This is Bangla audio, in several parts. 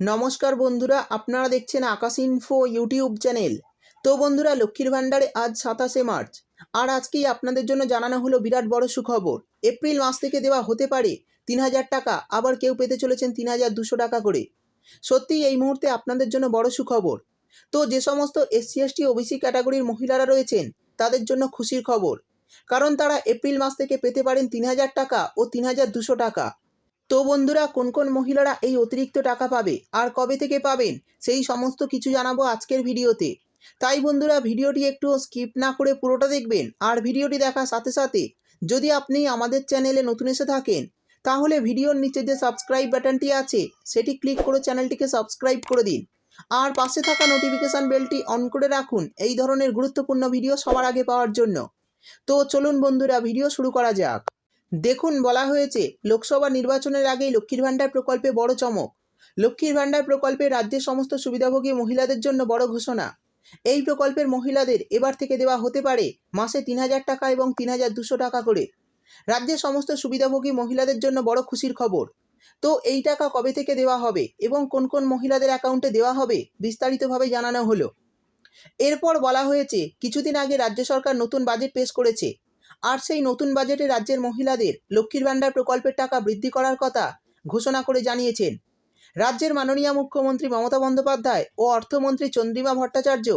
নমস্কার বন্ধুরা, আপনারা দেখছেন আকাশ ইনফো ইউটিউব চ্যানেল তো বন্ধুরা, লক্ষ্মীর ভাণ্ডারে আজ সাতাশে মার্চ। আর আজকেই আপনাদের জন্য জানানো হলো বিরাট বড় সুখবর। এপ্রিল মাস থেকে দেওয়া হতে পারে তিন হাজার টাকা, আবার কেউ পেতে চলেছেন তিন হাজার দুশো টাকা করে। সত্যিই এই মুহূর্তে আপনাদের জন্য বড় সুখবর। তো যে সমস্ত এসসি এসটি ওবিসি ক্যাটাগরির মহিলারা রয়েছেন, তাদের জন্য খুশির খবর। কারণ তারা এপ্রিল মাস থেকে পেতে পারেন তিন হাজার টাকা ও তিন হাজার দুশো টাকা। তো বন্ধুরা, কোন কোন মহিলারা এই অতিরিক্ত টাকা পাবে? আর কবে থেকে পাবেন? সেই সমস্ত কিছু জানাব আজকের ভিডিওতে। তাই বন্ধুরা, ভিডিওটি একটু স্কিপ না করে পুরোটা দেখবেন আর ভিডিওটি দেখার সাথে সাথে যদি আপনি আমাদের চ্যানেলে নতুন এসে থাকেন, তাহলে ভিডিওর নিচে যে সাবস্ক্রাইব বাটনটি আছে, সেটি ক্লিক করে চ্যানেলটিকে সাবস্ক্রাইব করে দিন। আর পাশে থাকা নোটিফিকেশান বেলটি অন করে রাখুন এই ধরনের গুরুত্বপূর্ণ ভিডিও সবার আগে পাওয়ার জন্য। তো চলুন বন্ধুরা, ভিডিও শুরু করা যাক। দেখুন, বলা হয়েছে, লোকসভা নির্বাচনের আগেই লক্ষ্মীর ভাণ্ডার প্রকল্পে বড় চমক। লক্ষ্মীর ভাণ্ডার প্রকল্পে রাজ্যের সমস্ত সুবিধাভোগী মহিলাদের জন্য বড় ঘোষণা। এই প্রকল্পের মহিলাদের এবার থেকে দেওয়া হতে পারে মাসে তিন হাজার টাকা এবং তিন হাজার দুশো টাকা করে। রাজ্যের সমস্ত সুবিধাভোগী মহিলাদের জন্য বড় খুশির খবর। তো এই টাকা কবে থেকে দেওয়া হবে এবং কোন কোন মহিলাদের অ্যাকাউন্টে দেওয়া হবে বিস্তারিতভাবে জানানো হলো। এরপর বলা হয়েছে, কিছুদিন আগে রাজ্য সরকার নতুন বাজেট পেশ করেছে। আর সেই নতুন বাজেটে রাজ্যের মহিলাদের লক্ষ্মীর ভাণ্ডার প্রকল্পের টাকা বৃদ্ধি করার কথা ঘোষণা করে জানিয়েছেন। রাজ্যের মাননীয় মুখ্যমন্ত্রী মমতা বন্দ্যোপাধ্যায় ও অর্থমন্ত্রী চন্দ্রিমা ভট্টাচার্য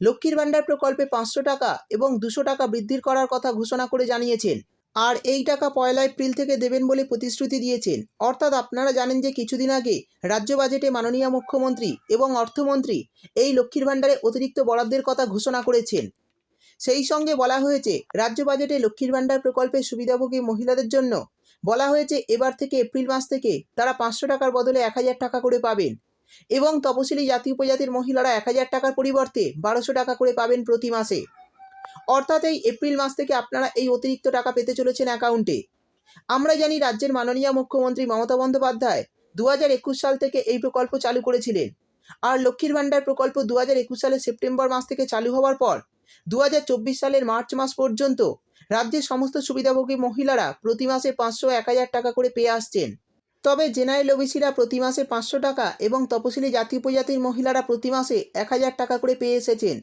লক্ষ্মীর ভাণ্ডার প্রকল্পে পাঁচশো টাকা এবং দুশো টাকা বৃদ্ধির করার কথা ঘোষণা করে জানিয়েছেন। আর এই টাকা পয়লা এপ্রিল থেকে দেবেন বলে প্রতিশ্রুতি দিয়েছেন। অর্থাৎ আপনারা জানেন যে কিছুদিন আগে রাজ্য বাজেটে মাননীয় মুখ্যমন্ত্রী এবং অর্থমন্ত্রী এই লক্ষ্মীর ভাণ্ডারে অতিরিক্ত বরাদ্দের কথা ঘোষণা করেছেন। সেই সঙ্গে বলা হয়েছে, রাজ্য বাজেটে লক্ষ্মীর ভাণ্ডার প্রকল্পের সুবিধাভোগী মহিলাদের জন্য। বলা হয়েছে, এবার থেকে এপ্রিল মাস থেকে তারা পাঁচশো টাকার বদলে এক হাজার টাকা করে পাবেন। এবং তপশিলি জাতি উপজাতির মহিলারা এক হাজার টাকার পরিবর্তে বারোশো টাকা করে পাবেন প্রতি মাসে। অর্থাৎ এই এপ্রিল মাস থেকে আপনারা এই অতিরিক্ত টাকা পেতে চলেছেন অ্যাকাউন্টে। আমরা জানি রাজ্যের মাননীয় মুখ্যমন্ত্রী মমতা বন্দ্যোপাধ্যায় দু হাজার একুশ সাল থেকে এই প্রকল্প চালু করেছিলেন। আর লক্ষ্মীর ভাণ্ডার প্রকল্প দু একুশ সালের সেপ্টেম্বর মাস থেকে চালু হওয়ার পর দু হাজার চব্বিশ সালের মার্চ মাস পর্যন্ত রাজ্যের সমস্ত সুবিধাভোগী মহিলারা প্রতি মাসে পাঁচশো এক হাজার টাকা করে পেয়ে আসছেন। তবে জেনারেল ওবিসিরা প্রতি মাসে পাঁচশো টাকা এবং তপশিলি জাতি উপজাতির মহিলারা প্রতি মাসে এক হাজার টাকা করে পেয়ে এসেছেন।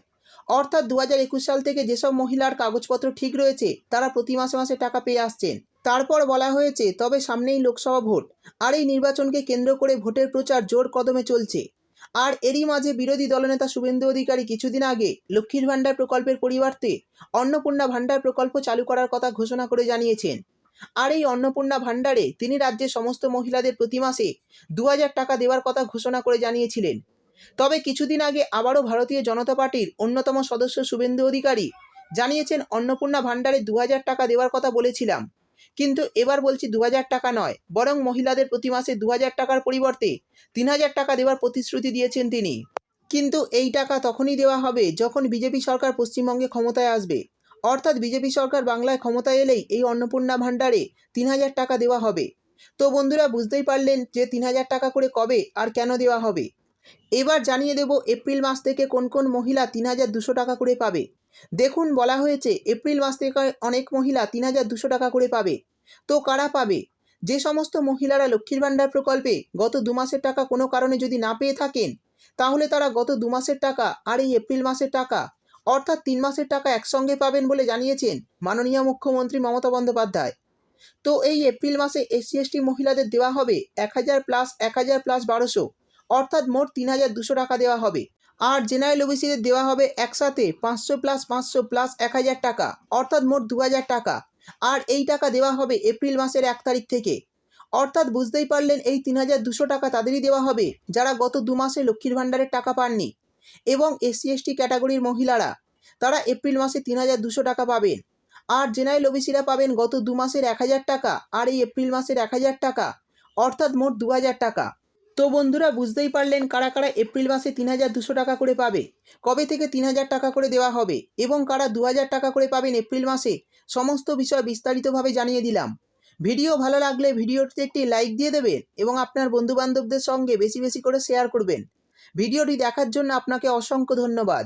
অর্থাৎ দু হাজার একুশ সাল থেকে যেসব মহিলার কাগজপত্র ঠিক রয়েছে, তারা প্রতি মাসে মাসে টাকা পেয়ে আসছেন। তারপর বলা হয়েছে, তবে সামনেই লোকসভা ভোট, আর এই নির্বাচনকে কেন্দ্র করে ভোটের প্রচার জোর কদমে চলছে। আর এরই মাঝে বিরোধী দলনেতা শুভেন্দু অধিকারী কিছুদিন আগে লক্ষ্মীর ভাণ্ডার প্রকল্পের পরিবর্তে অন্নপূর্ণা ভাণ্ডার প্রকল্প চালু করার কথা ঘোষণা করে জানিয়েছেন। আর এই অন্নপূর্ণা ভাণ্ডারে তিনি রাজ্যের সমস্ত মহিলাদের প্রতি মাসে দু হাজার টাকা দেওয়ার কথা ঘোষণা করে জানিয়েছিলেন। তবে কিছুদিন আগে আবারও ভারতীয় জনতা পার্টির অন্যতম সদস্য শুভেন্দু অধিকারী জানিয়েছেন, অন্নপূর্ণা ভাণ্ডারে দু হাজার টাকা দেওয়ার কথা বলেছিলাম। কিন্তু এবার বলছি দু হাজার টাকা নয়, বরং মহিলাদের প্রতি মাসে দু হাজার টাকার পরিবর্তে তিন হাজার টাকা দেওয়ার প্রতিশ্রুতি দিয়েছেন তিনি। কিন্তু এই টাকা তখনই দেওয়া হবে যখন বিজেপি সরকার পশ্চিমবঙ্গে ক্ষমতায় আসবে। অর্থাৎ বিজেপি সরকার বাংলায় ক্ষমতায় এলেই এই অন্নপূর্ণা ভাণ্ডারে তিন হাজার টাকা দেওয়া হবে। তো বন্ধুরা, বুঝতেই পারলেন যে তিন হাজার টাকা করে কবে আর কেন দেওয়া হবে। এবার জানিয়ে দেব এপ্রিল মাস থেকে কোন কোন মহিলা তিন হাজার দুশো টাকা করে পাবে। দেখুন, বলা হয়েছে, এপ্রিল মাস থেকে অনেক মহিলা তিন হাজার দুশো টাকা করে পাবে। তো কারা পাবে? যে সমস্ত মহিলারা লক্ষ্মীর ভাণ্ডার প্রকল্পে গত দু মাসের টাকা কোনো কারণে যদি না পেয়ে থাকেন, তাহলে তারা গত দু মাসের টাকা আর এই এপ্রিল মাসের টাকা, অর্থাৎ তিন মাসের টাকা একসঙ্গে পাবেন বলে জানিয়েছেন মাননীয় মুখ্যমন্ত্রী মমতা বন্দ্যোপাধ্যায়। তো এই এপ্রিল মাসে এসসি এসটি মহিলাদের দেওয়া হবে এক হাজার প্লাস এক হাজার প্লাস বারোশো, অর্থাৎ মোট তিন হাজার দুশো টাকা দেওয়া হবে। আর জেনারেল ওবিসিদের দেওয়া হবে একসাথে পাঁচশো প্লাস পাঁচশো প্লাস এক হাজার টাকা, অর্থাৎ মোট দু হাজার টাকা। আর এই টাকা দেওয়া হবে এপ্রিল মাসের এক তারিখ থেকে। অর্থাৎ বুঝতেই পারলেন এই তিন হাজার দুশো টাকা তাদেরই দেওয়া হবে, যারা গত দু মাসে লক্ষ্মীর ভাণ্ডারের টাকা পাননি। এবং এসসি এসটি ক্যাটাগরির মহিলারা, তারা এপ্রিল মাসে তিন হাজার দুশো টাকা পাবেন আর জেনারেল ওবিসিরা পাবেন গত দু মাসের এক হাজার টাকা, আর এই এপ্রিল মাসের এক হাজার টাকা, অর্থাৎ মোট দু হাজার টাকা। তো বন্ধুরা বুঝতেই পারলেন কারা কারা এপ্রিল মাসে তিন হাজার দুশো টাকা করে পাবে। কবে থেকে তিন হাজার টাকা করে দেওয়া হবে এবং কারা দু হাজার টাকা করে পাবেন এপ্রিল মাসে সমস্ত বিষয় বিস্তারিতভাবে জানিয়ে দিলাম। ভিডিও ভালো লাগলে ভিডিওটিতে একটি লাইক দিয়ে দেবেন এবং আপনার বন্ধুবান্ধবদের সঙ্গে বেশি বেশি করে শেয়ার করবেন। ভিডিওটি দেখার জন্য আপনাকে অসংখ্য ধন্যবাদ।